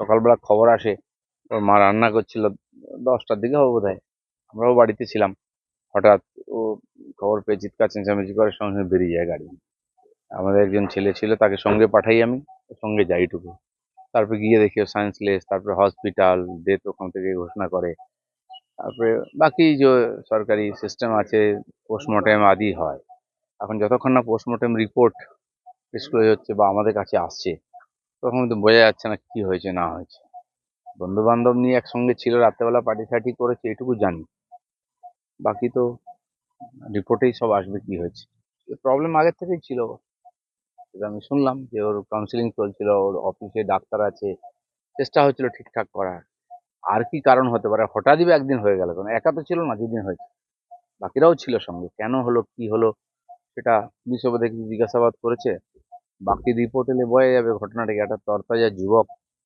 সকালবেলা খবর আসে, ওর মা রান্না করছিল, দশটার দিকে হবে বোধ আমরাও বাড়িতে ছিলাম। হঠাৎ ও খবর পেয়ে চিৎকার, চেঁচামেচি করে, সঙ্গে সঙ্গে বেরিয়ে যায় গাড়ি। আমাদের একজন ছেলে ছিল, তাকে সঙ্গে পাঠাই আমি, সঙ্গে যাই টুকু। তারপরে গিয়ে দেখি ও সায়েন্সলেস, তারপরে হসপিটাল, ডেথ ওখান থেকে ঘোষণা করে। তারপরে বাকি যে সরকারি সিস্টেম আছে, পোস্টমর্টেম আদি হয়। এখন যতক্ষণ না পোস্টমর্টেম রিপোর্ট ডিসক্লোজ হচ্ছে বা আমাদের কাছে আসছে তখন তো বোঝা যাচ্ছে না কি হয়েছে, না হয়েছে। বন্ধু বান্ধব নিয়ে একসঙ্গে ছিল, রাত্রেবেলা পার্টি সার্টি করেছে, এটুকু জানি। বাকি তো রিপোর্টেই সব আসবে কি হয়েছে। প্রবলেম আগের থেকেই ছিল। সেটা আমি শুনলাম যে ওর কাউন্সিলিং চলছিল, ওর অফিসে ডাক্তার আছে, চেষ্টা হচ্ছিল ঠিকঠাক করার। আর কি কারণ হতে পারে? হঠাৎই একদিন হয়ে গেল কারণ একা তো ছিল না যেদিন হয়েছে। বাকিরাও ছিল সঙ্গে। কেন হলো, কি হলো, সেটা পুলিশ দেখি জিজ্ঞাসাবাদ করেছে। বাকি রিপোর্ট এলে বোঝা যাবে ঘটনাটাকে একটা তরতাজা যুবক